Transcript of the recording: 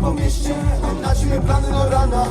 10, ale już trochę pijana się wodzimy po mieście. Ciebie plany do rana